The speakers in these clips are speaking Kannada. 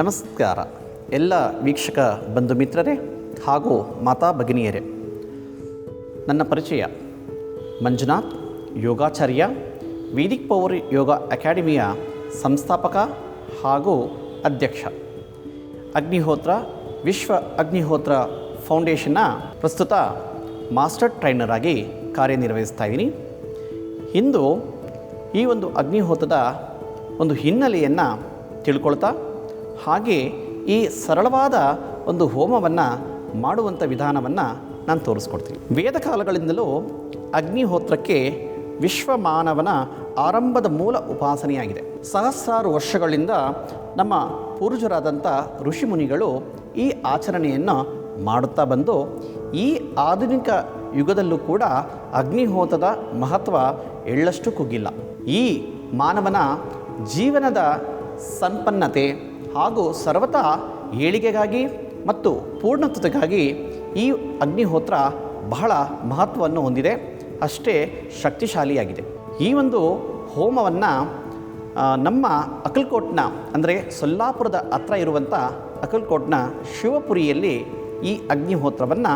ನಮಸ್ಕಾರ. ಎಲ್ಲ ವೀಕ್ಷಕ ಬಂಧು ಮಿತ್ರರೇ ಹಾಗೂ ಮಾತಾ ಭಗಿನಿಯರೇ. ನನ್ನ ಪರಿಚಯ ಮಂಜುನಾಥ್, ಯೋಗಾಚಾರ್ಯ, ವೇದಿಕ್ ಪವರ್ ಯೋಗ ಅಕಾಡೆಮಿಯ ಸಂಸ್ಥಾಪಕ ಹಾಗೂ ಅಧ್ಯಕ್ಷ. ಅಗ್ನಿಹೋತ್ರ, ವಿಶ್ವ ಅಗ್ನಿಹೋತ್ರ ಫೌಂಡೇಶನ್ನ ಪ್ರಸ್ತುತ ಮಾಸ್ಟರ್ ಟ್ರೈನರ್ ಆಗಿ ಕಾರ್ಯನಿರ್ವಹಿಸ್ತಾ ಇದ್ದೀನಿ. ಇಂದು ಈ ಒಂದು ಅಗ್ನಿಹೋತ್ರದ ಒಂದು ಹಿನ್ನೆಲೆಯನ್ನು ತಿಳ್ಕೊಳ್ತಾ ಹಾಗೆ ಈ ಸರಳವಾದ ಒಂದು ಹೋಮವನ್ನು ಮಾಡುವಂಥ ವಿಧಾನವನ್ನು ನಾನು ತೋರಿಸ್ಕೊಡ್ತೀನಿ. ವೇದ ಕಾಲಗಳಿಂದಲೂ ಅಗ್ನಿಹೋತ್ರಕ್ಕೆ ವಿಶ್ವಮಾನವನ ಆರಂಭದ ಮೂಲ ಉಪಾಸನೆಯಾಗಿದೆ. ಸಹಸ್ರಾರು ವರ್ಷಗಳಿಂದ ನಮ್ಮ ಪೂರ್ವಜರಾದಂಥ ಋಷಿಮುನಿಗಳು ಈ ಆಚರಣೆಯನ್ನು ಮಾಡುತ್ತಾ ಬಂದು, ಈ ಆಧುನಿಕ ಯುಗದಲ್ಲೂ ಕೂಡ ಅಗ್ನಿಹೋತದ ಮಹತ್ವ ಎಳ್ಳಷ್ಟು ಕುಗ್ಗಿಲ್ಲ. ಈ ಮಾನವನ ಜೀವನದ ಸಂಪನ್ನತೆ ಹಾಗೂ ಸರ್ವತಾ ಏಳಿಗೆಗಾಗಿ ಮತ್ತು ಪೂರ್ಣತ್ವತೆಗಾಗಿ ಈ ಅಗ್ನಿಹೋತ್ರ ಬಹಳ ಮಹತ್ವವನ್ನು ಹೊಂದಿದೆ. ಅಷ್ಟೇ ಶಕ್ತಿಶಾಲಿಯಾಗಿದೆ. ಈ ಒಂದು ಹೋಮವನ್ನು ನಮ್ಮ ಅಕಲ್ಕೋಟ್ನ, ಅಂದರೆ ಸೊಲ್ಲಾಪುರದ ಹತ್ರ ಇರುವಂಥ ಅಕಲ್ಕೋಟ್ನ ಶಿವಪುರಿಯಲ್ಲಿ ಈ ಅಗ್ನಿಹೋತ್ರವನ್ನು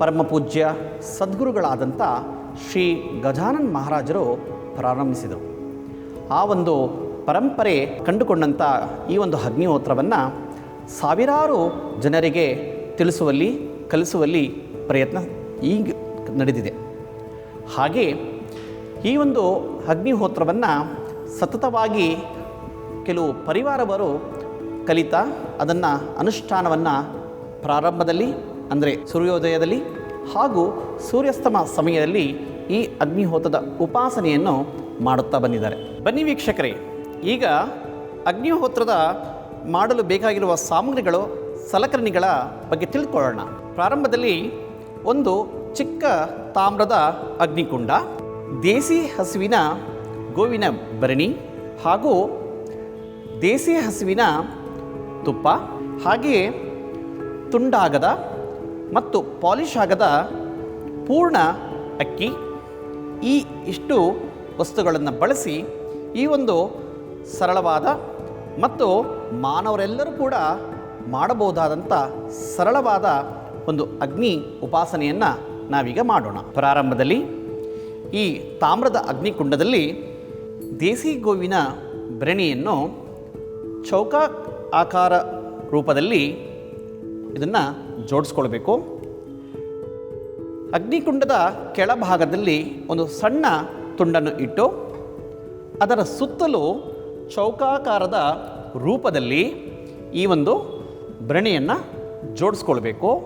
ಪರಮಪೂಜ್ಯ ಸದ್ಗುರುಗಳಾದಂಥ ಶ್ರೀ ಗಜಾನನ್ ಮಹಾರಾಜರು ಪ್ರಾರಂಭಿಸಿದರು. ಆ ಒಂದು ಪರಂಪರೆ ಕಂಡುಕೊಂಡಂಥ ಈ ಒಂದು ಅಗ್ನಿಹೋತ್ರವನ್ನು ಸಾವಿರಾರು ಜನರಿಗೆ ತಿಳಿಸುವಲ್ಲಿ, ಕಲಿಸುವಲ್ಲಿ ಪ್ರಯತ್ನ ಈಗ ನಡೆದಿದೆ. ಹಾಗೆ ಈ ಒಂದು ಅಗ್ನಿಹೋತ್ರವನ್ನು ಸತತವಾಗಿ ಕೆಲವು ಪರಿವಾರವರು ಕಲಿತಾ ಅದನ್ನು ಅನುಷ್ಠಾನವನ್ನು ಪ್ರಾರಂಭದಲ್ಲಿ, ಅಂದರೆ ಸೂರ್ಯೋದಯದಲ್ಲಿ ಹಾಗೂ ಸೂರ್ಯಾಸ್ತಮ ಸಮಯದಲ್ಲಿ ಈ ಅಗ್ನಿಹೋತ್ರದ ಉಪಾಸನೆಯನ್ನು ಮಾಡುತ್ತಾ ಬಂದಿದ್ದಾರೆ. ಬನ್ನಿ ವೀಕ್ಷಕರೇ. ಈಗ ಅಗ್ನಿಹೋತ್ರದ ಮಾಡಲು ಬೇಕಾಗಿರುವ ಸಾಮಗ್ರಿಗಳು, ಸಲಕರಣೆಗಳ ಬಗ್ಗೆ ತಿಳ್ಕೊಳ್ಳೋಣ. ಪ್ರಾರಂಭದಲ್ಲಿ ಒಂದು ಚಿಕ್ಕ ತಾಮ್ರದ ಅಗ್ನಿಕುಂಡ, ದೇಸಿ ಹಸುವಿನ ಗೋವಿನ ಭರಣಿ ಹಾಗೂ ದೇಸಿ ಹಸುವಿನ ತುಪ್ಪ, ಹಾಗೆಯೇ ತುಂಡಾಗದ ಮತ್ತು ಪಾಲಿಷ್ ಆಗದ ಪೂರ್ಣ ಅಕ್ಕಿ. ಈ ಇಷ್ಟು ವಸ್ತುಗಳನ್ನು ಬಳಸಿ ಈ ಒಂದು ಸರಳವಾದ ಮತ್ತು ಮಾನವರೆಲ್ಲರೂ ಕೂಡ ಮಾಡಬಹುದಾದಂಥ ಸರಳವಾದ ಒಂದು ಅಗ್ನಿ ಉಪಾಸನೆಯನ್ನು ನಾವೀಗ ಮಾಡೋಣ. ಪ್ರಾರಂಭದಲ್ಲಿ ಈ ತಾಮ್ರದ ಅಗ್ನಿಕುಂಡದಲ್ಲಿ ದೇಸಿ ಗೋವಿನ ಬೆರಣಿಯನ್ನು ಚೌಕ ಆಕಾರ ರೂಪದಲ್ಲಿ ಇದನ್ನು ಜೋಡಿಸ್ಕೊಳ್ಬೇಕು. ಅಗ್ನಿಕುಂಡದ ಕೆಳಭಾಗದಲ್ಲಿ ಒಂದು ಸಣ್ಣ ತುಂಡನ್ನು ಇಟ್ಟು ಅದರ ಸುತ್ತಲೂ ಚೌಕಾಕಾರದ ರೂಪದಲ್ಲಿ ಈ ಒಂದು ಬ್ರಣಿಯನ್ನು ಜೋಡಿಸ್ಕೊಳ್ಬೇಕು.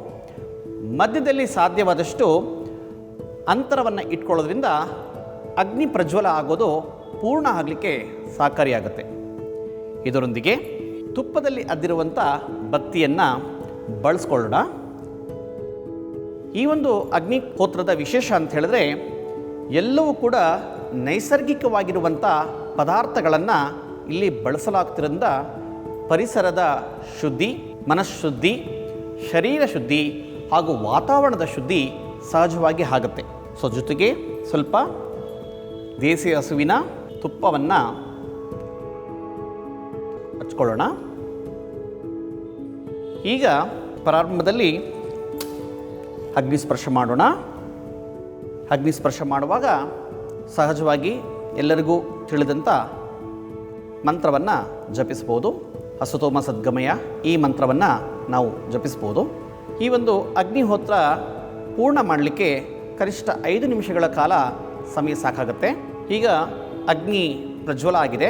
ಮಧ್ಯದಲ್ಲಿ ಸಾಧ್ಯವಾದಷ್ಟು ಅಂತರವನ್ನು ಇಟ್ಕೊಳ್ಳೋದ್ರಿಂದ ಅಗ್ನಿ ಪ್ರಜ್ವಲ ಆಗೋದು ಪೂರ್ಣ ಆಗಲಿಕ್ಕೆ ಸಹಕಾರಿಯಾಗುತ್ತೆ. ಇದರೊಂದಿಗೆ ತುಪ್ಪದಲ್ಲಿ ಅದ್ದಿರುವಂಥ ಬತ್ತಿಯನ್ನು ಬಳಸ್ಕೊಳ್ಳೋಣ. ಈ ಒಂದು ಅಗ್ನಿಹೋತ್ರದ ವಿಶೇಷ ಅಂತ ಹೇಳಿದ್ರೆ ಎಲ್ಲವೂ ಕೂಡ ನೈಸರ್ಗಿಕವಾಗಿರುವಂಥ ಪದಾರ್ಥಗಳನ್ನು ಇಲ್ಲಿ ಬಳಸಲಾಗ್ತಿರೋದ್ರಿಂದ ಪರಿಸರದ ಶುದ್ಧಿ, ಮನಃಶುದ್ಧಿ, ಶರೀರ ಶುದ್ಧಿ ಹಾಗೂ ವಾತಾವರಣದ ಶುದ್ಧಿ ಸಹಜವಾಗಿ ಆಗುತ್ತೆ. ಸೊ ಜೊತೆಗೆ ಸ್ವಲ್ಪ ದೇಸಿ ಹಸುವಿನ ತುಪ್ಪವನ್ನು ಹಚ್ಕೊಳ್ಳೋಣ. ಈಗ ಪ್ರಾರಂಭದಲ್ಲಿ ಅಗ್ನಿಸ್ಪರ್ಶ ಮಾಡೋಣ. ಅಗ್ನಿಸ್ಪರ್ಶ ಮಾಡುವಾಗ ಸಹಜವಾಗಿ ಎಲ್ಲರಿಗೂ ತಿಳಿದಂಥ ಮಂತ್ರವನ್ನು ಜಪಿಸ್ಬೋದು. ಅಸುತೋಮ ಸದ್ಗಮಯ ಈ ಮಂತ್ರವನ್ನು ನಾವು ಜಪಿಸ್ಬೋದು. ಈ ಒಂದು ಅಗ್ನಿಹೋತ್ರ ಪೂರ್ಣ ಮಾಡಲಿಕ್ಕೆ ಕನಿಷ್ಠ ಐದು ನಿಮಿಷಗಳ ಕಾಲ ಸಮಯ ಸಾಕಾಗುತ್ತೆ. ಈಗ ಅಗ್ನಿ ಪ್ರಜ್ವಲ ಆಗಿದೆ.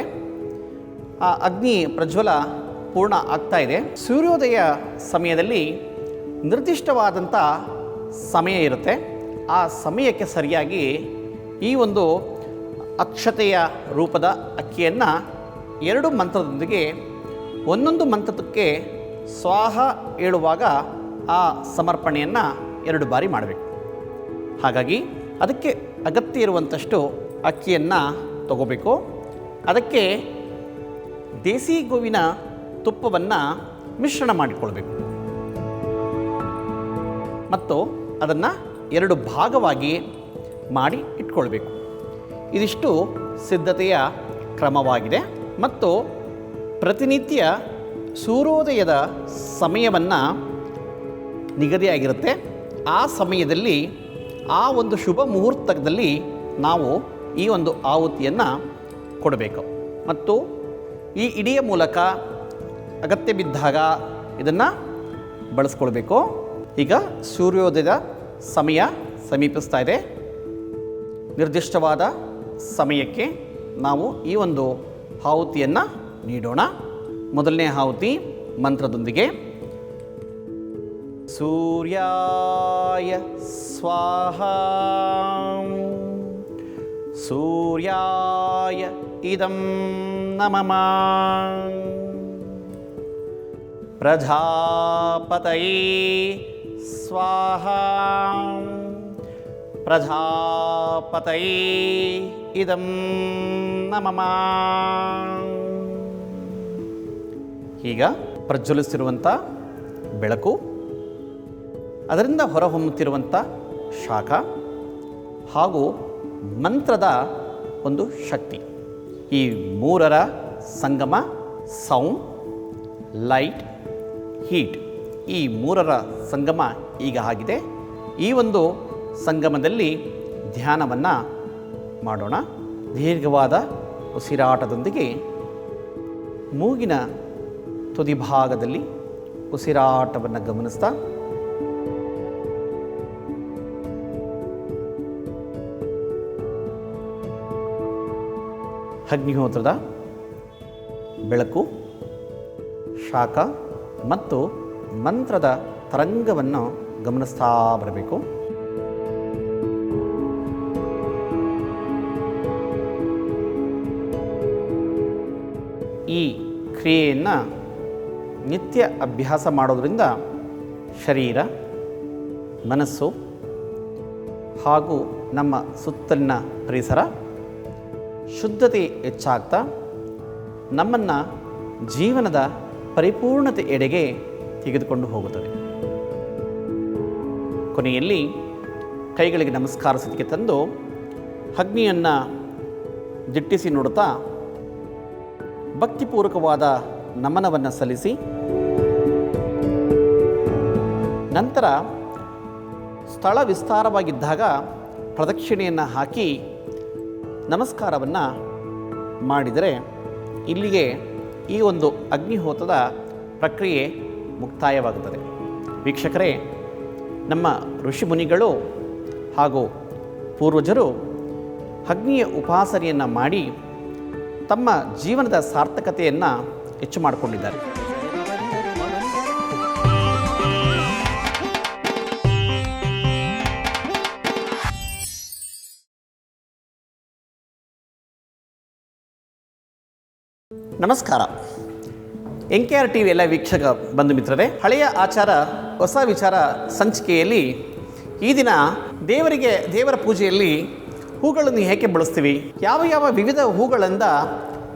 ಆ ಅಗ್ನಿ ಪ್ರಜ್ವಲ ಪೂರ್ಣ ಆಗ್ತಾ ಇದೆ. ಸೂರ್ಯೋದಯ ಸಮಯದಲ್ಲಿ ನಿರ್ದಿಷ್ಟವಾದಂಥ ಸಮಯ ಇರುತ್ತೆ. ಆ ಸಮಯಕ್ಕೆ ಸರಿಯಾಗಿ ಈ ಒಂದು ಅಕ್ಷತೆಯ ರೂಪದ ಅಕ್ಕಿಯನ್ನು ಎರಡು ಮಂತ್ರದೊಂದಿಗೆ ಒಂದೊಂದು ಮಂತ್ರಕ್ಕೆ ಸ್ವಾಹ ಹೇಳುವಾಗ ಆ ಸಮರ್ಪಣೆಯನ್ನು ಎರಡು ಬಾರಿ ಮಾಡಬೇಕು. ಹಾಗಾಗಿ ಅದಕ್ಕೆ ಅಗತ್ಯ ಇರುವಂಥಷ್ಟು ಅಕ್ಕಿಯನ್ನು ತಗೋಬೇಕು. ಅದಕ್ಕೆ ದೇಸಿ ಗೋವಿನ ತುಪ್ಪವನ್ನು ಮಿಶ್ರಣ ಮಾಡಿಕೊಳ್ಬೇಕು. ಮತ್ತು ಅದನ್ನು ಎರಡು ಭಾಗವಾಗಿ ಮಾಡಿ ಇಟ್ಕೊಳ್ಬೇಕು. ಇದಿಷ್ಟು ಸಿದ್ಧತೆಯ ಕ್ರಮವಾಗಿದೆ. ಮತ್ತು ಪ್ರತಿನಿತ್ಯ ಸೂರ್ಯೋದಯದ ಸಮಯವನ್ನು ನಿಗದಿಯಾಗಿರುತ್ತೆ. ಆ ಸಮಯದಲ್ಲಿ ಆ ಒಂದು ಶುಭ ಮುಹೂರ್ತದಲ್ಲಿ ನಾವು ಈ ಒಂದು ಆಹುತಿಯನ್ನು ಕೊಡಬೇಕು. ಮತ್ತು ಈ ಇಡಿಯ ಮೂಲಕ ಅಗತ್ಯ ಬಿದ್ದಾಗ ಇದನ್ನು ಬಳಸ್ಕೊಳ್ಬೇಕು. ಈಗ ಸೂರ್ಯೋದಯದ ಸಮಯ ಸಮೀಪಿಸ್ತಾ ಇದೆ. ನಿರ್ದಿಷ್ಟವಾದ ಸಮಯಕ್ಕೆ ನಾವು ಈ ಒಂದು ಆಹುತಿಯನ್ನು ನೀಡೋಣ. ಮೊದಲನೇ ಆಹುತಿ ಮಂತ್ರದೊಂದಿಗೆ. ಸೂರ್ಯಾಯ ಸ್ವಾಹ. ಸೂರ್ಯಾಯ ಇದಂ ನಮಮ ಪ್ರಜಾಪತೈ ಸ್ವಾಹ. ಪ್ರಜಾಪತೈ ಇದಂ ನಮಮ ಈಗ ಪ್ರಜ್ವಲಿಸಿರುವಂಥ ಬೆಳಕು, ಅದರಿಂದ ಹೊರಹೊಮ್ಮುತ್ತಿರುವಂಥ ಶಾಖ ಹಾಗೂ ಮಂತ್ರದ ಒಂದು ಶಕ್ತಿ. ಈ ಮೂರರ ಸಂಗಮ, ಸೌಂಡ್, ಲೈಟ್, ಹೀಟ್ ಈ ಮೂರರ ಸಂಗಮ ಈಗ ಆಗಿದೆ. ಈ ಒಂದು ಸಂಗಮದಲ್ಲಿ ಧ್ಯಾನವನ್ನು ಮಾಡೋಣ. ದೀರ್ಘವಾದ ಉಸಿರಾಟದೊಂದಿಗೆ ಮೂಗಿನ ತುದಿ ಭಾಗದಲ್ಲಿ ಉಸಿರಾಟವನ್ನು ಗಮನಿಸ್ತಾ ಅಗ್ನಿಹೋತ್ರದ ಬೆಳಕು ಶಾಖ ಮತ್ತು ಮಂತ್ರದ ತರಂಗವನ್ನು ಗಮನಿಸ್ತಾ ಬರಬೇಕು. ಕ್ರಿಯೆಯನ್ನು ನಿತ್ಯ ಅಭ್ಯಾಸ ಮಾಡೋದರಿಂದ ಶರೀರ, ಮನಸ್ಸು ಹಾಗೂ ನಮ್ಮ ಸುತ್ತಲಿನ ಪರಿಸರ ಶುದ್ಧತೆ ಹೆಚ್ಚಾಗ್ತಾ ನಮ್ಮನ್ನು ಜೀವನದ ಪರಿಪೂರ್ಣತೆ ಎಡೆಗೆ ತೆಗೆದುಕೊಂಡು ಹೋಗುತ್ತದೆ. ಕೊನೆಯಲ್ಲಿ ಕೈಗಳಿಗೆ ನಮಸ್ಕಾರ ನಮಸ್ಕಾರಿಸೋದಕ್ಕೆ ತಂದು ಅಗ್ನಿಯನ್ನು ದಿಟ್ಟಿಸಿ ನೋಡುತ್ತಾ ಭಕ್ತಿಪೂರ್ವಕವಾದ ನಮನವನ್ನು ಸಲ್ಲಿಸಿ. ನಂತರ ಸ್ಥಳ ವಿಸ್ತಾರವಾಗಿದ್ದಾಗ ಪ್ರದಕ್ಷಿಣೆಯನ್ನು ಹಾಕಿ ನಮಸ್ಕಾರವನ್ನು ಮಾಡಿದರೆ ಇಲ್ಲಿಗೆ ಈ ಒಂದು ಅಗ್ನಿಹೋತದ ಪ್ರಕ್ರಿಯೆ ಮುಕ್ತಾಯವಾಗುತ್ತದೆ. ವೀಕ್ಷಕರೇ, ನಮ್ಮ ಋಷಿಮುನಿಗಳು ಹಾಗೂ ಪೂರ್ವಜರು ಅಗ್ನಿಯ ಉಪಾಸನೆಯನ್ನು ಮಾಡಿ ತಮ್ಮ ಜೀವನದ ಸಾರ್ಥಕತೆಯನ್ನು ಹೆಚ್ಚು ಮಾಡಿಕೊಂಡಿದ್ದಾರೆ. ನಮಸ್ಕಾರ. N K R T V ಎಲ್ಲ ವೀಕ್ಷಕ ಬಂಧು ಮಿತ್ರರೇ, ಹಳೆಯ ಆಚಾರ, ಹೊಸ ವಿಚಾರ ಸಂಚಿಕೆಯಲ್ಲಿ ಈ ದಿನ ದೇವರಿಗೆ, ದೇವರ ಪೂಜೆಯಲ್ಲಿ ಹೂಗಳನ್ನು ಹೇಗೆ ಬಳಸ್ತೀವಿ? ಯಾವ ಯಾವ ವಿವಿಧ ಹೂಗಳಿಂದ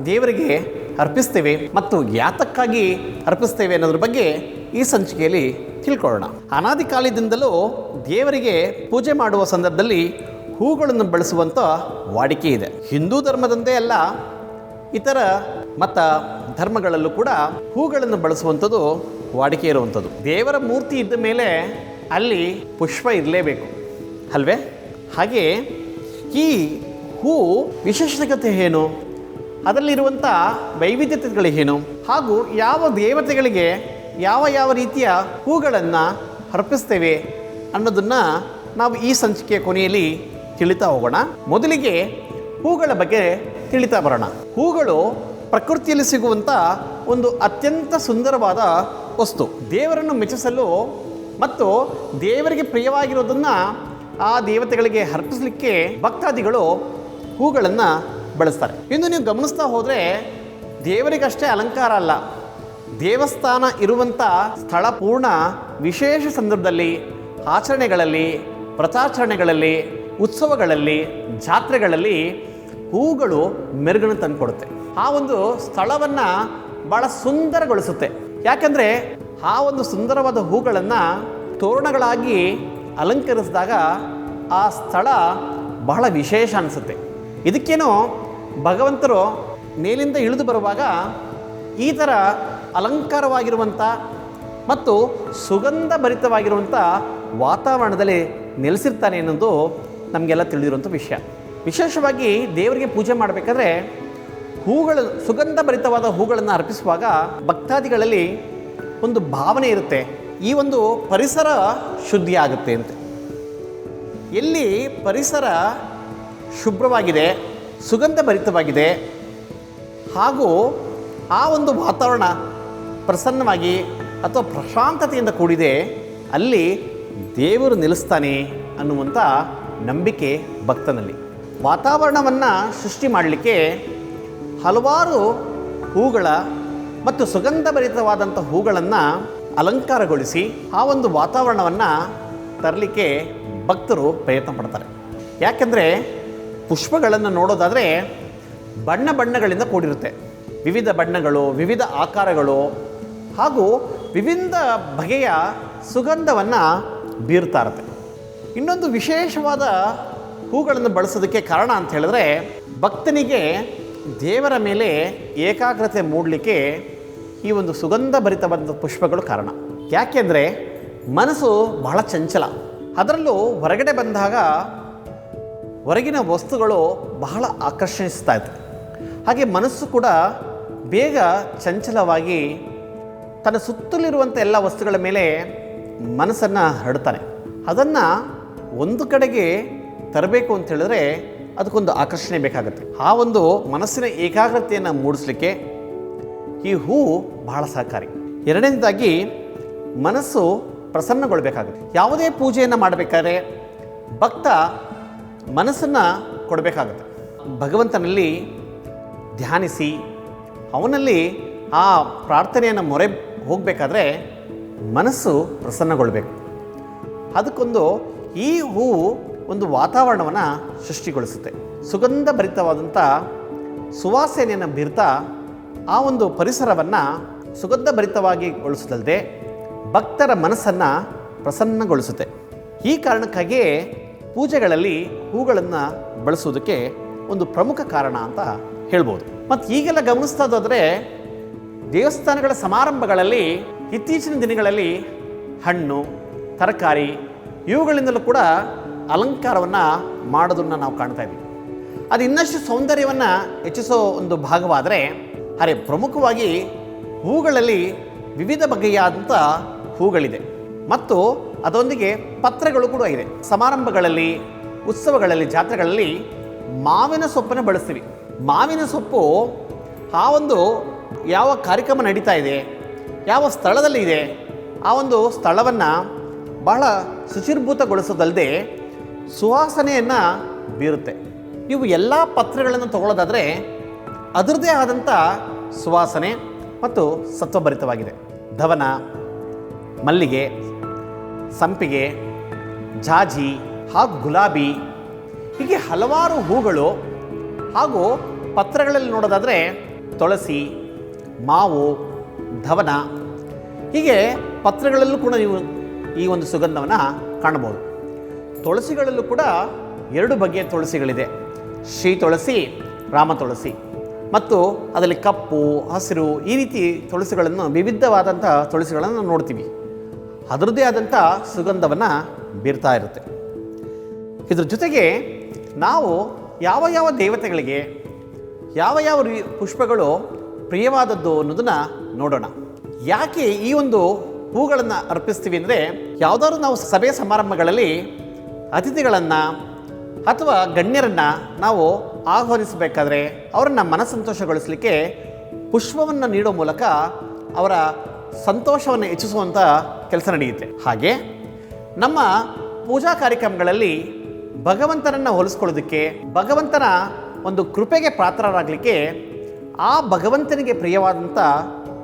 ದೇವರಿಗೆ ಅರ್ಪಿಸ್ತೇವೆ ಮತ್ತು ಯಾತಕ್ಕಾಗಿ ಅರ್ಪಿಸ್ತೇವೆ ಅನ್ನೋದ್ರ ಬಗ್ಗೆ ಈ ಸಂಚಿಕೆಯಲ್ಲಿ ತಿಳ್ಕೊಳ್ಳೋಣ. ಅನಾದಿ ಕಾಲದಿಂದಲೂ ದೇವರಿಗೆ ಪೂಜೆ ಮಾಡುವ ಸಂದರ್ಭದಲ್ಲಿ ಹೂಗಳನ್ನು ಬಳಸುವಂಥ ವಾಡಿಕೆ ಇದೆ. ಹಿಂದೂ ಧರ್ಮದಂತೆ ಅಲ್ಲ, ಇತರ ಮತ ಧರ್ಮಗಳಲ್ಲೂ ಕೂಡ ಹೂಗಳನ್ನು ಬಳಸುವಂಥದ್ದು ವಾಡಿಕೆ ಇರುವಂಥದ್ದು. ದೇವರ ಮೂರ್ತಿ ಇದ್ದ ಮೇಲೆ ಅಲ್ಲಿ ಪುಷ್ಪ ಇರಲೇಬೇಕು. ಅಲ್ವೇ? ಹಾಗೆ ಈ ಹೂ ವಿಶೇಷತೆ ಏನು ಅದರಲ್ಲಿರುವಂಥ ವೈವಿಧ್ಯತೆಗಳೇನು? ಹಾಗೂ ಯಾವ ದೇವತೆಗಳಿಗೆ ಯಾವ ಯಾವ ರೀತಿಯ ಹೂಗಳನ್ನು ಅರ್ಪಿಸ್ತೇವೆ ಅನ್ನೋದನ್ನು ನಾವು ಈ ಸಂಚಿಕೆಯ ಕೊನೆಯಲ್ಲಿ ತಿಳಿತಾ ಹೋಗೋಣ. ಮೊದಲಿಗೆ ಹೂಗಳ ಬಗ್ಗೆ ತಿಳಿತಾ ಬರೋಣ. ಹೂಗಳು ಪ್ರಕೃತಿಯಲ್ಲಿ ಸಿಗುವಂಥ ಒಂದು ಅತ್ಯಂತ ಸುಂದರವಾದ ವಸ್ತು. ದೇವರನ್ನು ಮೆಚ್ಚಿಸಲು ಮತ್ತು ದೇವರಿಗೆ ಪ್ರಿಯವಾಗಿರೋದನ್ನು ಆ ದೇವತೆಗಳಿಗೆ ಅರ್ಪಿಸಲಿಕ್ಕೆ ಭಕ್ತಾದಿಗಳು ಹೂಗಳನ್ನು ಬಳಸ್ತಾರೆ. ಇನ್ನು ನೀವು ಗಮನಿಸ್ತಾ ಹೋದರೆ ದೇವರಿಗಷ್ಟೇ ಅಲಂಕಾರ ಅಲ್ಲ, ದೇವಸ್ಥಾನ ಇರುವಂಥ ಸ್ಥಳ ಪೂರ್ಣ ವಿಶೇಷ ಸಂದರ್ಭದಲ್ಲಿ, ಆಚರಣೆಗಳಲ್ಲಿ ವ್ರತಾಚರಣೆಗಳಲ್ಲಿ ಉತ್ಸವಗಳಲ್ಲಿ, ಜಾತ್ರೆಗಳಲ್ಲಿ ಹೂಗಳು ಮೆರುಗನ್ನು ತಂದುಕೊಡುತ್ತೆ. ಆ ಒಂದು ಸ್ಥಳವನ್ನು ಭಾಳ ಸುಂದರಗೊಳಿಸುತ್ತೆ. ಯಾಕಂದರೆ ಆ ಒಂದು ಸುಂದರವಾದ ಹೂಗಳನ್ನು ತೋರಣಗಳಾಗಿ ಅಲಂಕರಿಸಿದಾಗ ಆ ಸ್ಥಳ ಬಹಳ ವಿಶೇಷ ಅನಿಸುತ್ತೆ. ಇದಕ್ಕೇನೋ ಭಗವಂತರು ಮೇಲಿಂದ ಇಳಿದು ಬರುವಾಗ ಈ ಥರ ಅಲಂಕಾರವಾಗಿರುವಂಥ ಮತ್ತು ಸುಗಂಧ ಭರಿತವಾಗಿರುವಂಥ ವಾತಾವರಣದಲ್ಲಿ ನೆಲೆಸಿರ್ತಾನೆ ಅನ್ನೋದು ನಮಗೆಲ್ಲ ತಿಳಿದಿರುವಂಥ ವಿಷಯ. ವಿಶೇಷವಾಗಿ ದೇವರಿಗೆ ಪೂಜೆ ಮಾಡಬೇಕಾದ್ರೆ ಹೂಗಳು ಸುಗಂಧ ಭರಿತವಾದ ಹೂಗಳನ್ನು ಅರ್ಪಿಸುವಾಗ ಭಕ್ತಾದಿಗಳಲ್ಲಿ ಒಂದು ಭಾವನೆ ಇರುತ್ತೆ. ಈ ಒಂದು ಪರಿಸರ ಶುದ್ಧಿ ಆಗುತ್ತೆ ಅಂತ. ಎಲ್ಲಿ ಪರಿಸರ ಶುಭ್ರವಾಗಿದೆ ಸುಗಂಧ ಭರಿತವಾಗಿದೆ ಹಾಗೂ ಆ ಒಂದು ವಾತಾವರಣ ಪ್ರಸನ್ನವಾಗಿ ಅಥವಾ ಪ್ರಶಾಂತತೆಯಿಂದ ಕೂಡಿದೆ, ಅಲ್ಲಿ ದೇವರು ನಿಲ್ಲಿಸ್ತಾನೆ ಅನ್ನುವಂಥ ನಂಬಿಕೆ ಭಕ್ತನಲ್ಲಿ. ವಾತಾವರಣವನ್ನು ಸೃಷ್ಟಿ ಮಾಡಲಿಕ್ಕೆ ಹಲವಾರು ಹೂಗಳ ಮತ್ತು ಸುಗಂಧಭರಿತವಾದಂಥ ಹೂಗಳನ್ನು ಅಲಂಕಾರಗೊಳಿಸಿ ಆ ಒಂದು ವಾತಾವರಣವನ್ನು ತರಲಿಕ್ಕೆ ಭಕ್ತರು ಪ್ರಯತ್ನ ಪಡ್ತಾರೆ. ಯಾಕೆಂದರೆ ಪುಷ್ಪಗಳನ್ನು ನೋಡೋದಾದರೆ ಬಣ್ಣ ಬಣ್ಣಗಳಿಂದ ಕೂಡಿರುತ್ತೆ. ವಿವಿಧ ಬಣ್ಣಗಳು, ವಿವಿಧ ಆಕಾರಗಳು ಹಾಗೂ ವಿವಿಧ ಬಗೆಯ ಸುಗಂಧವನ್ನು ಬೀರ್ತಾ ಇರುತ್ತೆ. ಇನ್ನೊಂದು ವಿಶೇಷವಾದ ಹೂಗಳನ್ನು ಬಳಸೋದಕ್ಕೆ ಕಾರಣ ಅಂತ ಹೇಳಿದ್ರೆ ಭಕ್ತನಿಗೆ ದೇವರ ಮೇಲೆ ಏಕಾಗ್ರತೆ ಮೂಡಲಿಕ್ಕೆ ಈ ಒಂದು ಸುಗಂಧ ಭರಿತವಾದ ಪುಷ್ಪಗಳು ಕಾರಣ. ಯಾಕೆಂದರೆ ಮನಸ್ಸು ಬಹಳ ಚಂಚಲ. ಅದರಲ್ಲೂ ಹೊರಗಡೆ ಬಂದಾಗ ಹೊರಗಿನ ವಸ್ತುಗಳು ಬಹಳ ಆಕರ್ಷಿಸ್ತಾ ಇತ್ತು. ಹಾಗೆ ಮನಸ್ಸು ಕೂಡ ಬೇಗ ಚಂಚಲವಾಗಿ ತನ್ನ ಸುತ್ತಲಿರುವಂಥ ಎಲ್ಲ ವಸ್ತುಗಳ ಮೇಲೆ ಮನಸ್ಸನ್ನು ಹರಡ್ತಾನೆ. ಅದನ್ನು ಒಂದು ಕಡೆಗೆ ತರಬೇಕು ಅಂತ ಹೇಳಿದ್ರೆ ಅದಕ್ಕೊಂದು ಆಕರ್ಷಣೆ ಬೇಕಾಗುತ್ತೆ. ಆ ಒಂದು ಮನಸ್ಸಿನ ಏಕಾಗ್ರತೆಯನ್ನು ಮೂಡಿಸ್ಲಿಕ್ಕೆ ಈ ಹೂವು ಬಹಳ ಸಹಕಾರಿ. ಎರಡನೇದಾಗಿ ಮನಸ್ಸು ಪ್ರಸನ್ನಗೊಳ್ಬೇಕಾಗುತ್ತೆ. ಯಾವುದೇ ಪೂಜೆಯನ್ನು ಮಾಡಬೇಕಾದ್ರೆ ಭಕ್ತ ಮನಸ್ಸನ್ನು ಕೊಡಬೇಕಾಗುತ್ತೆ. ಭಗವಂತನಲ್ಲಿ ಧ್ಯಾನಿಸಿ, ಅವನಲ್ಲಿ ಆ ಪ್ರಾರ್ಥನೆಯನ್ನು ಮೊರೆ ಹೋಗಬೇಕಾದ್ರೆ ಮನಸ್ಸು ಪ್ರಸನ್ನಗೊಳ್ಬೇಕು. ಅದಕ್ಕೊಂದು ಈ ಹೂವು ಒಂದು ವಾತಾವರಣವನ್ನು ಸೃಷ್ಟಿಗೊಳಿಸುತ್ತೆ. ಸುಗಂಧ ಭರಿತವಾದಂಥ ಸುವಾಸನೆಯನ್ನು ಬೀರ್ತಾ ಆ ಒಂದು ಪರಿಸರವನ್ನು ಸುಗಂಧ ಭರಿತವಾಗಿ ಗೊಳಿಸದಲ್ಲದೆ ಭಕ್ತರ ಮನಸ್ಸನ್ನು ಪ್ರಸನ್ನಗೊಳಿಸುತ್ತೆ. ಈ ಕಾರಣಕ್ಕಾಗಿಯೇ ಪೂಜೆಗಳಲ್ಲಿ ಹೂಗಳನ್ನು ಬಳಸುವುದಕ್ಕೆ ಒಂದು ಪ್ರಮುಖ ಕಾರಣ ಅಂತ ಹೇಳ್ಬೋದು. ಮತ್ತು ಈಗೆಲ್ಲ ಗಮನಿಸ್ತಾದ್ರೆ ದೇವಸ್ಥಾನಗಳ ಸಮಾರಂಭಗಳಲ್ಲಿ ಇತ್ತೀಚಿನ ದಿನಗಳಲ್ಲಿ ಹಣ್ಣು, ತರಕಾರಿ ಇವುಗಳಿಂದಲೂ ಕೂಡ ಅಲಂಕಾರವನ್ನು ಮಾಡೋದನ್ನು ನಾವು ಕಾಣ್ತಾ ಇದ್ದೀವಿ. ಅದು ಇನ್ನಷ್ಟು ಸೌಂದರ್ಯವನ್ನು ಹೆಚ್ಚಿಸೋ ಒಂದು ಭಾಗವಾದರೆ ಅರೆ ಪ್ರಮುಖವಾಗಿ ಹೂಗಳಲ್ಲಿ ವಿವಿಧ ಬಗೆಯಾದಂಥ ಹೂಗಳಿದೆ. ಮತ್ತು ಅದೊಂದಿಗೆ ಪತ್ರಗಳು ಕೂಡ ಇದೆ. ಸಮಾರಂಭಗಳಲ್ಲಿ, ಉತ್ಸವಗಳಲ್ಲಿ, ಜಾತ್ರೆಗಳಲ್ಲಿ ಮಾವಿನ ಸೊಪ್ಪನ್ನು ಬಳಸ್ತೀವಿ. ಮಾವಿನ ಸೊಪ್ಪು ಆ ಒಂದು ಯಾವ ಕಾರ್ಯಕ್ರಮ ನಡೀತಾ ಇದೆ, ಯಾವ ಸ್ಥಳದಲ್ಲಿ ಇದೆ, ಆ ಒಂದು ಸ್ಥಳವನ್ನು ಬಹಳ ಶುಚಿರ್ಭೂತಗೊಳಿಸೋದಲ್ಲದೆ ಸುವಾಸನೆಯನ್ನು ಬೀರುತ್ತೆ. ಇವು ಎಲ್ಲ ಪತ್ರಗಳನ್ನು ತಗೊಳ್ಳೋದಾದರೆ ಅದರದ್ದೇ ಆದಂಥ ಸುವಾಸನೆ ಮತ್ತು ಸತ್ವಭರಿತವಾಗಿದೆ. ಧವನ, ಮಲ್ಲಿಗೆ, ಸಂಪಿಗೆ, ಜಾಜಿ ಹಾಗೂ ಗುಲಾಬಿ, ಹೀಗೆ ಹಲವಾರು ಹೂಗಳು ಹಾಗೂ ಪತ್ರಗಳಲ್ಲಿ ನೋಡೋದಾದರೆ ತುಳಸಿ, ಮಾವು, ಧವನ, ಹೀಗೆ ಪತ್ರಗಳಲ್ಲೂ ಕೂಡ ನೀವು ಈ ಒಂದು ಸುಗಂಧವನ್ನು ಕಾಣಬಹುದು. ತುಳಸಿಗಳಲ್ಲೂ ಕೂಡ ಎರಡು ಬಗೆಯ ತುಳಸಿಗಳಿದೆ. ಶ್ರೀ ತುಳಸಿ, ರಾಮ ತುಳಸಿ. ಮತ್ತು ಅದರಲ್ಲಿ ಕಪ್ಪು, ಹಸಿರು ಈ ರೀತಿ ತುಳಸಿಗಳನ್ನು ವಿವಿಧವಾದಂಥ ತುಳಸಿಗಳನ್ನು ನೋಡ್ತೀವಿ. ಅದರದ್ದೇ ಆದಂಥ ಸುಗಂಧವನ್ನು ಬೀರ್ತಾ ಇರುತ್ತೆ. ಇದ್ರ ಜೊತೆಗೆ ನಾವು ಯಾವ ಯಾವ ದೇವತೆಗಳಿಗೆ, ಯಾವ ಯಾವ ರೀ ಪುಷ್ಪಗಳು ಪ್ರಿಯವಾದದ್ದು ಅನ್ನೋದನ್ನು ನೋಡೋಣ. ಯಾಕೆ ಈ ಒಂದು ಹೂಗಳನ್ನು ಅರ್ಪಿಸ್ತೀವಿ ಅಂದರೆ, ಯಾವುದಾದ್ರು ನಾವು ಸಭೆ ಸಮಾರಂಭಗಳಲ್ಲಿ ಅತಿಥಿಗಳನ್ನು ಅಥವಾ ಗಣ್ಯರನ್ನು ನಾವು ಆಹ್ವಾನಿಸಬೇಕಾದ್ರೆ ಅವರನ್ನು ಮನಸ್ಸಂತೋಷಗೊಳಿಸಲಿಕ್ಕೆ ಪುಷ್ಪವನ್ನು ನೀಡೋ ಮೂಲಕ ಅವರ ಸಂತೋಷವನ್ನು ಹೆಚ್ಚಿಸುವಂಥ ಕೆಲಸ ನಡೆಯುತ್ತೆ. ಹಾಗೆ ನಮ್ಮ ಪೂಜಾ ಕಾರ್ಯಕ್ರಮಗಳಲ್ಲಿ ಭಗವಂತನನ್ನು ಹೋಲಿಸ್ಕೊಳ್ಳೋದಕ್ಕೆ ಭಗವಂತನ ಒಂದು ಕೃಪೆಗೆ ಪಾತ್ರರಾಗಲಿಕ್ಕೆ ಆ ಭಗವಂತನಿಗೆ ಪ್ರಿಯವಾದಂಥ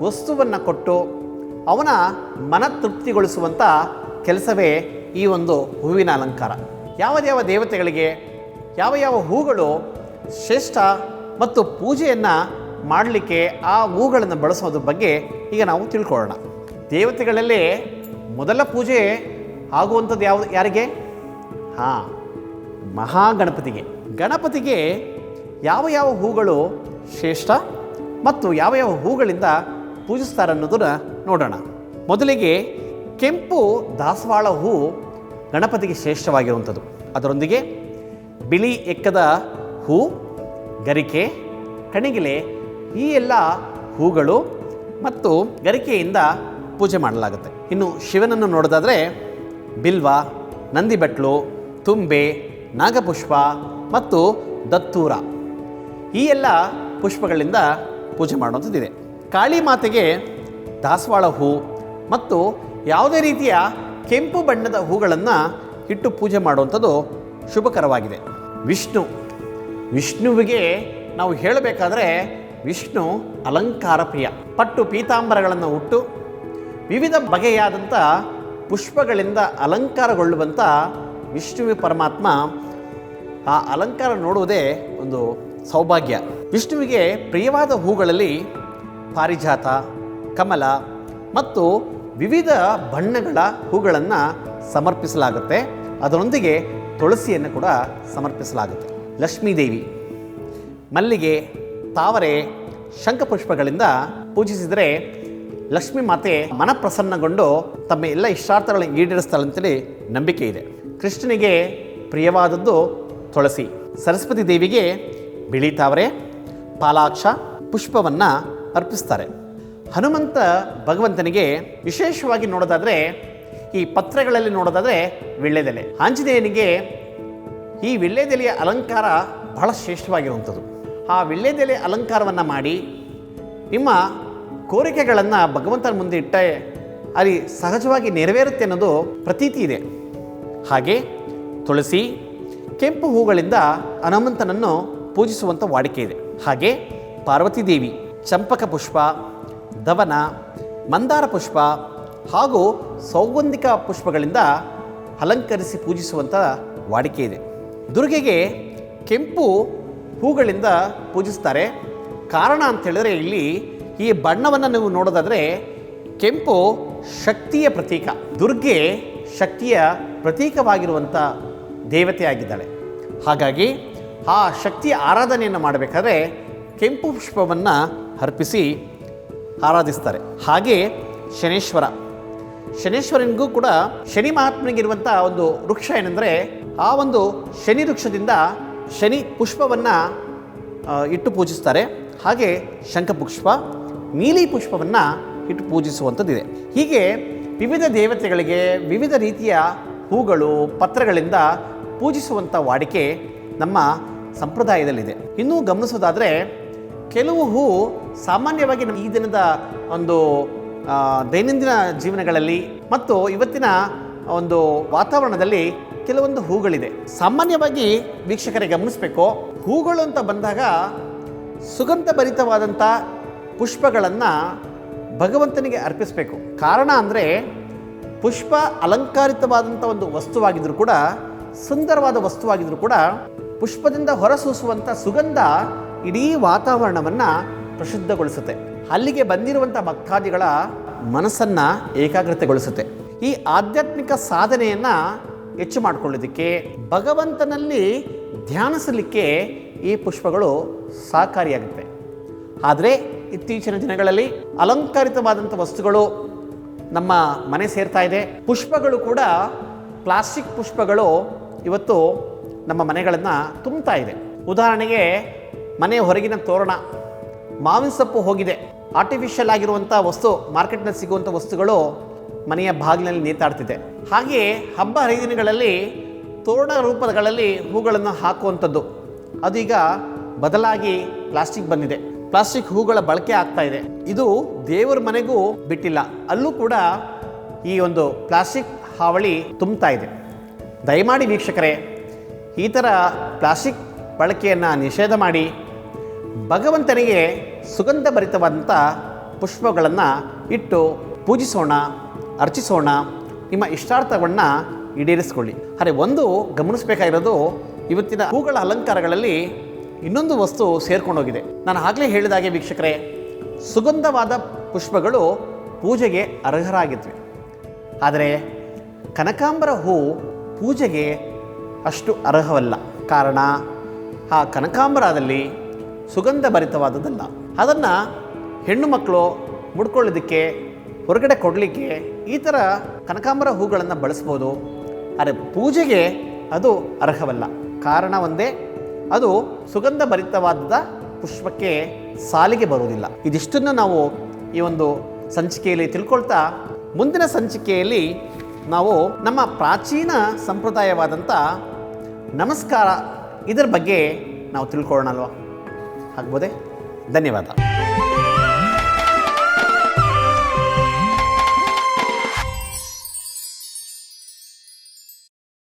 ವಸ್ತುವನ್ನು ಕೊಟ್ಟು ಅವನ ಮನ ತೃಪ್ತಿಗೊಳಿಸುವಂಥ ಕೆಲಸವೇ ಈ ಒಂದು ಹೂವಿನ ಅಲಂಕಾರ. ಯಾವ ಯಾವ ದೇವತೆಗಳಿಗೆ, ಯಾವ ಯಾವ ಹೂಗಳು ಶ್ರೇಷ್ಠ ಮತ್ತು ಪೂಜೆಯನ್ನು ಮಾಡಲಿಕ್ಕೆ ಆ ಹೂಗಳನ್ನು ಬಳಸೋದ್ರ ಬಗ್ಗೆ ಈಗ ನಾವು ತಿಳ್ಕೊಳ್ಳೋಣ. ದೇವತೆಗಳಲ್ಲೇ ಮೊದಲ ಪೂಜೆ ಆಗುವಂಥದ್ದು ಯಾವುದು, ಯಾರಿಗೆ? ಹಾಂ, ಮಹಾಗಣಪತಿಗೆ. ಗಣಪತಿಗೆ ಯಾವ ಯಾವ ಹೂಗಳು ಶ್ರೇಷ್ಠ ಮತ್ತು ಯಾವ ಯಾವ ಹೂಗಳಿಂದ ಪೂಜಿಸ್ತಾರೆ ಅನ್ನೋದನ್ನು ನೋಡೋಣ. ಮೊದಲಿಗೆ ಕೆಂಪು ದಾಸವಾಳ ಹೂ ಗಣಪತಿಗೆ ಶ್ರೇಷ್ಠವಾಗಿರುವಂಥದ್ದು. ಅದರೊಂದಿಗೆ ಬಿಳಿ ಎಕ್ಕದ ಹೂ, ಗರಿಕೆ, ಕಣಿಗಿಲೆ ಈ ಎಲ್ಲ ಹೂಗಳು ಮತ್ತು ಗರಿಕೆಯಿಂದ ಪೂಜೆ ಮಾಡಲಾಗುತ್ತೆ. ಇನ್ನು ಶಿವನನ್ನು ನೋಡೋದಾದರೆ ಬಿಲ್ವ, ನಂದಿಬೆಟ್ಲು, ತುಂಬೆ, ನಾಗಪುಷ್ಪ ಮತ್ತು ದತ್ತೂರ ಈ ಎಲ್ಲ ಪುಷ್ಪಗಳಿಂದ ಪೂಜೆ ಮಾಡುವಂಥದ್ದಿದೆ. ಕಾಳಿ ಮಾತೆಗೆ ದಾಸವಾಳ ಹೂ ಮತ್ತು ಯಾವುದೇ ರೀತಿಯ ಕೆಂಪು ಬಣ್ಣದ ಹೂಗಳನ್ನು ಇಟ್ಟು ಪೂಜೆ ಮಾಡುವಂಥದ್ದು ಶುಭಕರವಾಗಿದೆ. ವಿಷ್ಣು. ವಿಷ್ಣುವಿಗೆ ನಾವು ಹೇಳಬೇಕಾದ್ರೆ ವಿಷ್ಣು ಅಲಂಕಾರ ಪ್ರಿಯ ಪಟ್ಟು ಪೀತಾಂಬರಗಳನ್ನು ಉಟ್ಟು ವಿವಿಧ ಬಗೆಯಾದಂಥ ಪುಷ್ಪಗಳಿಂದ ಅಲಂಕಾರಗೊಳ್ಳುವಂಥ ವಿಷ್ಣುವಿ ಪರಮಾತ್ಮ ಆ ಅಲಂಕಾರ ನೋಡುವುದೇ ಒಂದು ಸೌಭಾಗ್ಯ. ವಿಷ್ಣುವಿಗೆ ಪ್ರಿಯವಾದ ಹೂಗಳಲ್ಲಿ ಪಾರಿಜಾತ, ಕಮಲ ಮತ್ತು ವಿವಿಧ ಬಣ್ಣಗಳ ಹೂಗಳನ್ನು ಸಮರ್ಪಿಸಲಾಗುತ್ತೆ. ಅದರೊಂದಿಗೆ ತುಳಸಿಯನ್ನು ಕೂಡ ಸಮರ್ಪಿಸಲಾಗುತ್ತೆ. ಲಕ್ಷ್ಮೀದೇವಿ ಮಲ್ಲಿಗೆ, ತಾವರೆ ಶಂಖಪುಷ್ಪಗಳಿಂದ ಪೂಜಿಸಿದರೆ ಲಕ್ಷ್ಮೀ ಮಾತೆ ಮನಪ್ರಸನ್ನಗೊಂಡು ತಮ್ಮ ಎಲ್ಲ ಇಷ್ಟಾರ್ಥಗಳನ್ನು ಈಡೇರಿಸ್ತಾಳೆ ಅಂತೇಳಿ ನಂಬಿಕೆ ಇದೆ. ಕೃಷ್ಣನಿಗೆ ಪ್ರಿಯವಾದದ್ದು ತುಳಸಿ. ಸರಸ್ವತಿ ದೇವಿಗೆ ಬಿಳಿ ತಾವರೆ, ಪಾಲಾಕ್ಷ ಪುಷ್ಪವನ್ನು ಅರ್ಪಿಸ್ತಾರೆ. ಹನುಮಂತ ಭಗವಂತನಿಗೆ ವಿಶೇಷವಾಗಿ ನೋಡೋದಾದರೆ ಈ ಪತ್ರಗಳಲ್ಲಿ ನೋಡೋದಾದರೆ ವಿಳ್ಳೆದೆಲೆ ಆಂಜನೇಯನಿಗೆ ಈ ವಿಳ್ಳೆದೆಲೆಯ ಅಲಂಕಾರ ಬಹಳ ಶ್ರೇಷ್ಠವಾಗಿರುವಂಥದ್ದು. ಆ ವಿಳ್ಳೆದೆಲೆ ಅಲಂಕಾರವನ್ನು ಮಾಡಿ ನಿಮ್ಮ ಕೋರಿಕೆಗಳನ್ನು ಭಗವಂತನ ಮುಂದೆ ಇಟ್ಟ ಅಲ್ಲಿ ಸಹಜವಾಗಿ ನೆರವೇರುತ್ತೆ ಅನ್ನೋದು ಪ್ರತೀತಿ ಇದೆ. ಹಾಗೆ ತುಳಸಿ, ಕೆಂಪು ಹೂಗಳಿಂದ ಹನುಮಂತನನ್ನು ಪೂಜಿಸುವಂಥ ವಾಡಿಕೆ ಇದೆ. ಹಾಗೆ ಪಾರ್ವತಿ ದೇವಿ ಚಂಪಕ ಪುಷ್ಪ ದವನ ಮಂದಾರ ಪುಷ್ಪ ಹಾಗೂ ಸೌಗಂಧಿಕ ಪುಷ್ಪಗಳಿಂದ ಅಲಂಕರಿಸಿ ಪೂಜಿಸುವಂಥ ವಾಡಿಕೆ ಇದೆ. ದುರ್ಗೆಗೆ ಕೆಂಪು ಹೂಗಳಿಂದ ಪೂಜಿಸ್ತಾರೆ. ಕಾರಣ ಅಂತ ಹೇಳಿದ್ರೆ ಇಲ್ಲಿ ಈ ಬಣ್ಣವನ್ನು ನೀವು ನೋಡೋದಾದರೆ ಕೆಂಪು ಶಕ್ತಿಯ ಪ್ರತೀಕ. ದುರ್ಗೆ ಶಕ್ತಿಯ ಪ್ರತೀಕವಾಗಿರುವಂಥ ದೇವತೆಯಾಗಿದ್ದಾಳೆ ಹಾಗಾಗಿ ಆ ಶಕ್ತಿಯ ಆರಾಧನೆಯನ್ನು ಮಾಡಬೇಕಾದ್ರೆ ಕೆಂಪು ಪುಷ್ಪವನ್ನು ಅರ್ಪಿಸಿ ಆರಾಧಿಸ್ತಾರೆ. ಹಾಗೆ ಶನೇಶ್ವರ. ಶನೇಶ್ವರನಿಗೂ ಕೂಡ ಶನಿ ಮಹಾತ್ಮನಿಗಿರುವಂಥ ಒಂದು ವೃಕ್ಷ ಏನೆಂದರೆ ಆ ಒಂದು ಶನಿ ವೃಕ್ಷದಿಂದ ಶನಿ ಪುಷ್ಪವನ್ನು ಇಟ್ಟು ಪೂಜಿಸ್ತಾರೆ. ಹಾಗೆ ಶಂಖಪುಷ್ಪ ನೀಲಿ ಪುಷ್ಪವನ್ನು ಇಟ್ಟು ಪೂಜಿಸುವಂಥದ್ದಿದೆ. ಹೀಗೆ ವಿವಿಧ ದೇವತೆಗಳಿಗೆ ವಿವಿಧ ರೀತಿಯ ಹೂಗಳು, ಪತ್ರಗಳಿಂದ ಪೂಜಿಸುವಂಥ ವಾಡಿಕೆ ನಮ್ಮ ಸಂಪ್ರದಾಯದಲ್ಲಿದೆ. ಇನ್ನೂ ಗಮನಿಸೋದಾದರೆ ಕೆಲವು ಹೂ ಸಾಮಾನ್ಯವಾಗಿ ನಮ್ಮ ಈ ದಿನದ ಒಂದು ದೈನಂದಿನ ಜೀವನಗಳಲ್ಲಿ ಮತ್ತು ಇವತ್ತಿನ ಒಂದು ವಾತಾವರಣದಲ್ಲಿ ಕೆಲವೊಂದು ಹೂಗಳಿದೆ. ಸಾಮಾನ್ಯವಾಗಿ ವೀಕ್ಷಕರಿಗೆ ಗಮನಿಸಬೇಕು, ಹೂಗಳು ಅಂತ ಬಂದಾಗ ಸುಗಂಧಭರಿತವಾದಂಥ ಪುಷ್ಪಗಳನ್ನು ಭಗವಂತನಿಗೆ ಅರ್ಪಿಸಬೇಕು. ಕಾರಣ ಅಂದರೆ ಪುಷ್ಪ ಅಲಂಕಾರಿತವಾದಂಥ ಒಂದು ವಸ್ತುವಾಗಿದ್ದರೂ ಕೂಡ, ಸುಂದರವಾದ ವಸ್ತುವಾಗಿದ್ದರೂ ಕೂಡ ಪುಷ್ಪದಿಂದ ಹೊರಸೂಸುವಂಥ ಸುಗಂಧ ಇಡೀ ವಾತಾವರಣವನ್ನು ಪ್ರಸಿದ್ಧಗೊಳಿಸುತ್ತೆ ಅಲ್ಲಿಗೆ ಬಂದಿರುವಂಥ ಭಕ್ತಾದಿಗಳ ಮನಸ್ಸನ್ನು ಏಕಾಗ್ರತೆಗೊಳಿಸುತ್ತೆ. ಈ ಆಧ್ಯಾತ್ಮಿಕ ಸಾಧನೆಯನ್ನು ಹೆಚ್ಚು ಮಾಡಿಕೊಳ್ಳೋದಕ್ಕೆ ಭಗವಂತನಲ್ಲಿ ಧ್ಯಾನಿಸಲಿಕ್ಕೆ ಈ ಪುಷ್ಪಗಳು ಸಹಕಾರಿಯಾಗುತ್ತೆ. ಆದರೆ ಇತ್ತೀಚಿನ ದಿನಗಳಲ್ಲಿ ಅಲಂಕಾರಿತವಾದಂಥ ವಸ್ತುಗಳು ನಮ್ಮ ಮನೆ ಸೇರ್ತಾ ಇದೆ. ಪುಷ್ಪಗಳು ಕೂಡ ಪ್ಲಾಸ್ಟಿಕ್ ಪುಷ್ಪಗಳು ಇವತ್ತು ನಮ್ಮ ಮನೆಗಳನ್ನು ತುಂಬ್ತಾ ಇದೆ. ಉದಾಹರಣೆಗೆ ಮನೆ ಹೊರಗಿನ ತೋರಣ. ಮಾವಿನ ಸೊಪ್ಪು ಹೋಗಿದೆ. ಆರ್ಟಿಫಿಷಿಯಲ್ ಆಗಿರುವಂಥ ವಸ್ತು ಮಾರ್ಕೆಟ್ನಲ್ಲಿ ಸಿಗುವಂಥ ವಸ್ತುಗಳು ಮನೆಯ ಬಾಗಿಲಿನಲ್ಲಿ ನೇತಾಡ್ತಿದೆ. ಹಾಗೆ ಹಬ್ಬ ಹರಿದಿನಗಳಲ್ಲಿ ತೋರಣ ರೂಪಗಳಲ್ಲಿ ಹೂಗಳನ್ನು ಹಾಕುವಂಥದ್ದು. ಅದೀಗ ಬದಲಾಗಿ ಪ್ಲಾಸ್ಟಿಕ್ ಬಂದಿದೆ. ಪ್ಲಾಸ್ಟಿಕ್ ಹೂಗಳ ಬಳಕೆ ಆಗ್ತಾ ಇದೆ. ಇದು ದೇವರ ಮನೆಗೂ ಬಿಟ್ಟಿಲ್ಲ. ಅಲ್ಲೂ ಕೂಡ ಈ ಒಂದು ಪ್ಲಾಸ್ಟಿಕ್ ಹಾವಳಿ ತುಂಬ್ತಾ ಇದೆ. ದಯಮಾಡಿ ವೀಕ್ಷಕರೇ, ಈ ಥರ ಪ್ಲಾಸ್ಟಿಕ್ ಬಳಕೆಯನ್ನು ನಿಷೇಧ ಮಾಡಿ ಭಗವಂತನಿಗೆ ಸುಗಂಧ ಭರಿತವಾದಂಥ ಪುಷ್ಪಗಳನ್ನು ಇಟ್ಟು ಪೂಜಿಸೋಣ, ಅರ್ಚಿಸೋಣ, ನಿಮ್ಮ ಇಷ್ಟಾರ್ಥವನ್ನು ಈಡೇರಿಸ್ಕೊಳ್ಳಿ. ಆದರೆ ಒಂದು ಗಮನಿಸಬೇಕಾಗಿರೋದು ಇವತ್ತಿನ ಹೂಗಳ ಅಲಂಕಾರಗಳಲ್ಲಿ ಇನ್ನೊಂದು ವಸ್ತು ಸೇರ್ಕೊಂಡೋಗಿದೆ. ನಾನು ಆಗಲೇ ಹೇಳಿದಾಗೆ ವೀಕ್ಷಕರೇ, ಸುಗಂಧವಾದ ಪುಷ್ಪಗಳು ಪೂಜೆಗೆ ಅರ್ಹರಾಗಿದ್ವಿ. ಆದರೆ ಕನಕಾಂಬರ ಹೂ ಪೂಜೆಗೆ ಅಷ್ಟು ಅರ್ಹವಲ್ಲ. ಕಾರಣ, ಆ ಕನಕಾಂಬರದಲ್ಲಿ ಸುಗಂಧ ಭರಿತವಾದದ್ದಲ್ಲ ಅದನ್ನು ಹೆಣ್ಣು ಮಕ್ಕಳು ಮುಡ್ಕೊಳ್ಳೋದಕ್ಕೆ, ಹೊರಗಡೆ ಕೊಡಲಿಕ್ಕೆ ಈ ಥರ ಕನಕಾಂಬರ ಹೂಗಳನ್ನು ಬಳಸ್ಬೋದು. ಆದರೆ ಪೂಜೆಗೆ ಅದು ಅರ್ಹವಲ್ಲ. ಕಾರಣ ಒಂದೇ, ಅದು ಸುಗಂಧ ಭರಿತವಾದ ಪುಷ್ಪಕ್ಕೆ ಸಾಲಿಗೆ ಬರುವುದಿಲ್ಲ. ಇದಿಷ್ಟನ್ನು ನಾವು ಈ ಒಂದು ಸಂಚಿಕೆಯಲ್ಲಿ ತಿಳ್ಕೊಳ್ತಾ, ಮುಂದಿನ ಸಂಚಿಕೆಯಲ್ಲಿ ನಾವು ನಮ್ಮ ಪ್ರಾಚೀನ ಸಂಪ್ರದಾಯವಾದಂಥ ನಮಸ್ಕಾರ ಇದರ ಬಗ್ಗೆ ನಾವು ತಿಳ್ಕೊಳ್ಳೋಣ కాకపోతే ధన్యవాదాలు